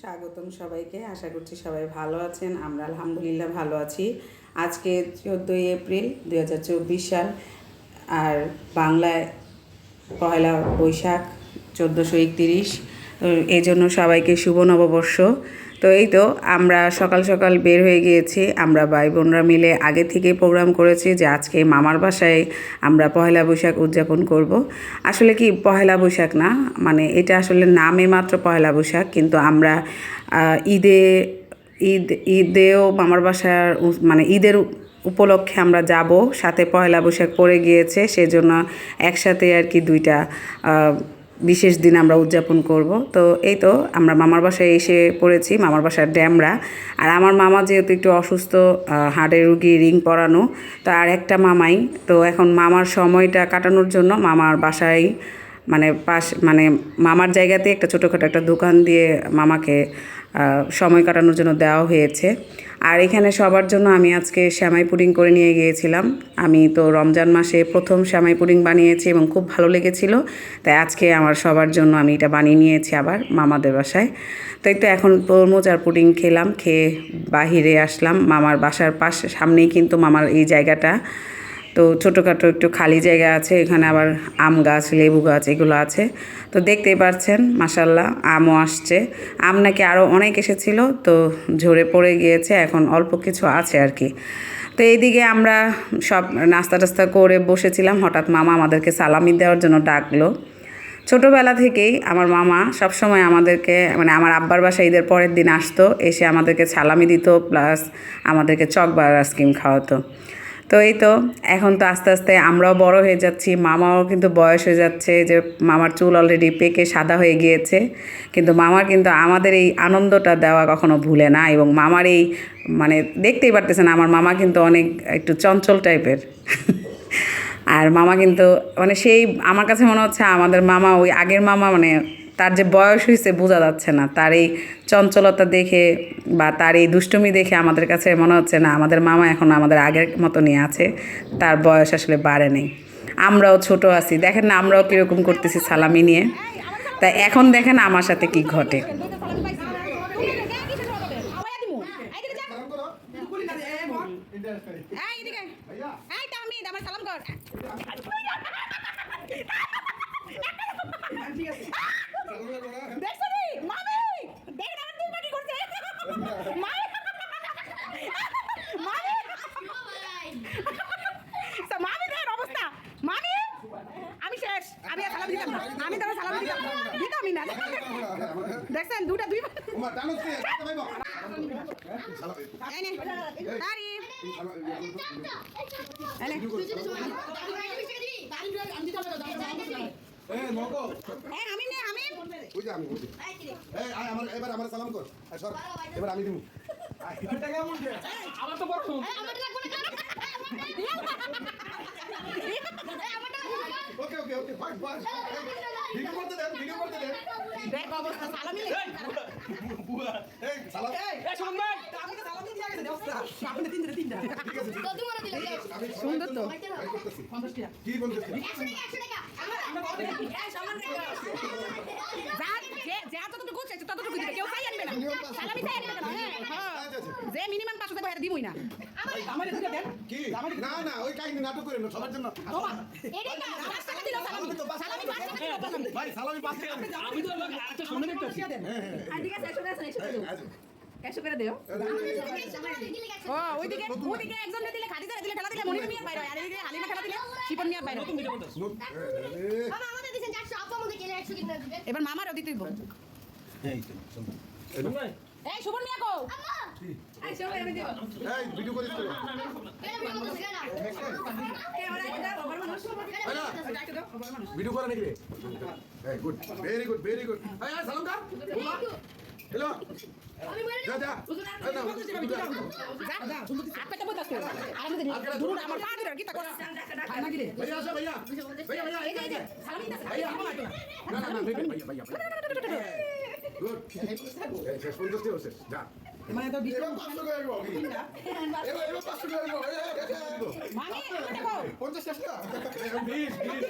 স্বাগতম সবাইকে। আশা করছি সবাই ভালো আছেন। আমরা আলহামদুলিল্লাহ ভালো আছি। আজকে চোদ্দোই এপ্রিল দু হাজার চব্বিশ সাল আর বাংলায় পয়লা বৈশাখ চোদ্দোশো একত্রিশ। এই জন্য সবাইকে শুভ নববর্ষ। তো এই তো আমরা সকাল সকাল বের হয়ে গিয়েছি। আমরা ভাই বোনরা মিলে আগে থেকে প্রোগ্রাম করেছি যে আজকে মামার বাসায় আমরা পহেলা বৈশাখ উদযাপন করব। আসলে কি পহেলা বৈশাখ না? মানে এটা আসলে নামে মাত্র পহেলা বৈশাখ, কিন্তু আমরা ঈদে, ঈদ, ঈদেও মামার বাসার মানে ঈদের উপলক্ষে আমরা যাব। সাথে পহেলা বৈশাখ পড়ে গিয়েছে, সেজন্য একসাথে আর কি দুইটা বিশেষ দিন আমরা উদযাপন করব। তো এই তো আমরা মামার বাসায় এসে পড়েছি, মামার বাসার ড্যামরা। আর আমার মামা যেহেতু একটু অসুস্থ হাড়ের রুগী, রিং পরানো, তো আর একটা মামাই। তো এখন মামার সময়টা কাটানোর জন্য মামার বাসায় মানে পাশ মানে মামার জায়গাতে একটা ছোটোখাটো একটা দোকান দিয়ে মামাকে সময় কাটানোর জন্য দেওয়া হয়েছে। আর এখানে সবার জন্য আমি আজকে শ্যামাই পুডিং করে নিয়ে গিয়েছিলাম। আমি তো রমজান মাসে প্রথম শ্যামাই পুডিং বানিয়েছি এবং খুব ভালো লেগেছিল। তাই আজকে আমার সবার জন্য আমি এটা বানিয়ে নিয়েছি আবার মামাদের বাসায়। তো এই তো এখন তরমুজ আর পুডিং খেলাম, খেয়ে বাহিরে আসলাম। মামার বাসার পাশে, সামনেই কিন্তু মামার এই জায়গাটা। তো ছোটোখাটো একটু খালি জায়গা আছে, এখানে আবার আম গাছ, লেবু গাছ এগুলো আছে। তো দেখতেই পাচ্ছেন মাসাল্লাহ আমও আসছে। আম নাকি আরও অনেক এসেছিল, তো ঝরে পড়ে গিয়েছে, এখন অল্প কিছু আছে আর কি। তো এইদিকে আমরা সব নাস্তা টাস্তা করে বসেছিলাম, হঠাৎ মামা আমাদেরকে সালামি দেওয়ার জন্য ডাকলো। ছোটোবেলা থেকেই আমার মামা সবসময় আমাদেরকে মানে আমার আব্বার বাসা ঈদের পরের দিন আসতো, এসে আমাদেরকে সালামি দিত, প্লাস আমাদেরকে চক বা আইসক্রিম খাওয়াতো। তো এই তো, এখন তো আস্তে আস্তে আমরাও বড় হয়ে যাচ্ছি, মামাও কিন্তু বয়স হয়ে যাচ্ছে, যে মামার চুল অলরেডি পেকে সাদা হয়ে গিয়েছে, কিন্তু মামা কিন্তু আমাদের এই আনন্দটা দেওয়া কখনো ভুলে না এবং মামার এই মানে দেখতেই পারতেছেন, আমার মামা কিন্তু অনেক একটু চঞ্চল টাইপের। আর মামা কিন্তু মানে সেই, আমার কাছে মনে হচ্ছে আমাদের মামা ওই আগের মামা মানে তার যে বয়স হয়েছে বোঝা যাচ্ছে না। তার এই চঞ্চলতা দেখে বা তার এই দুষ্টুমি দেখে আমাদের কাছে মনে হচ্ছে না আমাদের মামা এখন আমাদের আগের মতনই আছে তার বয়স আসলে বাড়ে নেই। আমরাও ছোট আছি। দেখেন না আমরাও কীরকম করতেছি সালামি নিয়ে। তা এখন দেখেন আমার সাথে কি ঘটে। অবস্থা। মামি আমি শেষ। আমি সালাম দিতাম আমি তারা সালাম দিতাম দিতামই না। দেখছেন দুটা দুই এই এবার আমার সালাম কর। এবার আমি দিব ওকে okay okay fine fine video করতে দেন ভিডিও করতে দেন দেখ অবস্থা সালামি নে। এই সালাম। আমি তো সালামি দিয়ে গেছে অবস্থা। আপনি তিনটা ঠিক আছে সুন্দর তো টাকা কি বলতেছি যা যতটুকু চাইছে ততটুকু দিবে। কেউ চাই আনবে না। সালামি চাই আনবে না। হ্যাঁ হ্যাঁ। আচ্ছা আচ্ছা। যে মিনিমাম পাঁচশো টাকা দিবই না। আমার দিকে দেন। কি? না না ওই কাহিনী নাটক করেন সবার জন্য। তোমার এটাই না পাঁচ টাকা দিলো সালামি। সালামি পাঁচ টাকা দিলো। ভাই সালামি। পাঁচ টাকা আমি তো একটা সামনে দেখতেছি আর দিকে একশো টাকা একশো। করে দিও। ও ওইদিকে ওইদিকে একজন দিলে খাদি দিলে ঠেলা দিলে মনির মিয়া বাইরে আর এদিকে হালিমা ঠেলা দিলে শিপন মিয়া বাইরে হয়। নুন- এ, এবার মামারও দিতেই বল। এই তো, শোন। এই সুবন মিয়া কো? এই সুবন মিয়া দিও। এই ভিডিও করিস তো ভিডিও করে নাকি এই good very good very good এই এই, সালাম কর হ্যালো যা মানে তো বিশ পাঁচশো করে দেবো এবার এবার পাঁচশো করে দেবো মানে পঞ্চাশ টাকা বিশ বিশ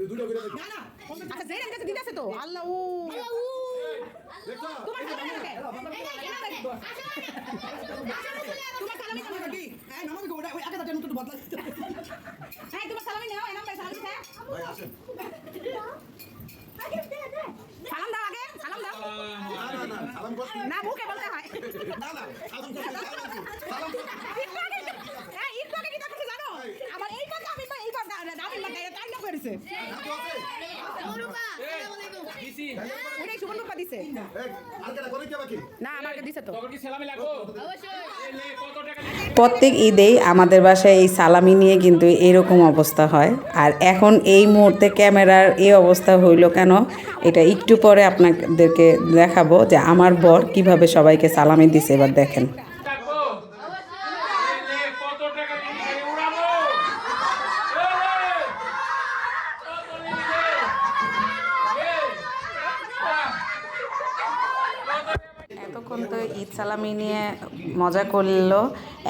দুটো করে না না আচ্ছা যেই দিতে আছে তো। আল্লাহ। হ্যাঁ, তোমার সালামি নাও, এনাম ভাই সালামি দিছে। ভাই আগে, সালাম দাও। না মুখে বলতে হয়। না না সালাম জানো? আমার এই পাশে আমি এই পাশে, আমি এই টাইম না করেছে। ওটাই সুমন বাপ্পা দিছে। আর কেটা করে কে বাকি? না, আমাকে দিছে তো। প্রত্যেক ঈদেই আমাদের বাসায় এই সালামি নিয়ে কিন্তু এরকম অবস্থা হয়। আর এখন এই মুহূর্তে ক্যামেরার এই অবস্থা হইল কেন এটা একটু পরে আপনাদেরকে দেখাবো যে আমার বর কীভাবে সবাইকে সালামি দিছে এবার দেখেন থাকব এলে কত টাকা নিয়ে উড়াবো এলে কত নিয়ে এতক্ষণ তো ঈদ সালামি নিয়ে মজা করল।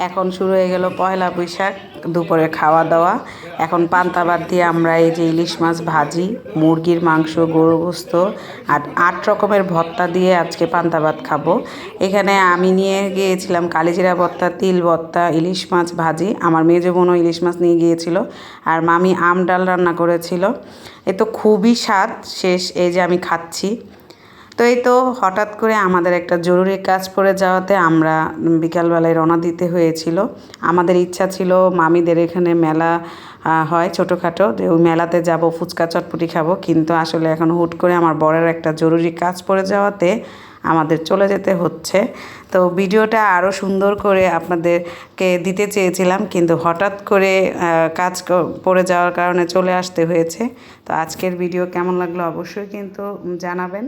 এখন শুরু হয়ে গেল পয়লা বৈশাখ, দুপুরে খাওয়া দাওয়া। এখন পান্তা ভাত দিয়ে আমরা এই যে ইলিশ মাছ ভাজি, মুরগির মাংস গরু গোস্ত আর আট রকমের ভর্তা দিয়ে আজকে পান্তা ভাত খাব। এখানে আমি নিয়ে গিয়েছিলাম কালিজিরা ভর্তা, তিল ভর্তা, ইলিশ মাছ ভাজি। আমার মেজো বোনও ইলিশ মাছ নিয়ে গিয়েছিল আর মামি আম ডাল রান্না করেছিল। এ তো খুবই স্বাদ, শেষ এই যে আমি খাচ্ছি। তো এই তো হঠাৎ করে আমাদের একটা জরুরি কাজ পড়ে যাওয়াতে আমরা বিকালবেলায় রওনা দিতে হয়েছিল। আমাদের ইচ্ছা ছিল মামিদের এখানে মেলা হয় ছোটোখাটো, যে ওই মেলাতে যাব, ফুচকা চটপটি খাব। কিন্তু আসলে এখন হুট করে আমার বরের একটা জরুরি কাজ পড়ে যাওয়াতে আমাদের চলে যেতে হচ্ছে। তো ভিডিওটা আরও সুন্দর করে আপনাদেরকে দিতে চেয়েছিলাম, কিন্তু হঠাৎ করে কাজ পড়ে যাওয়ার কারণে চলে আসতে হয়েছে। তো আজকের ভিডিও কেমন লাগল অবশ্যই কিন্তু জানাবেন।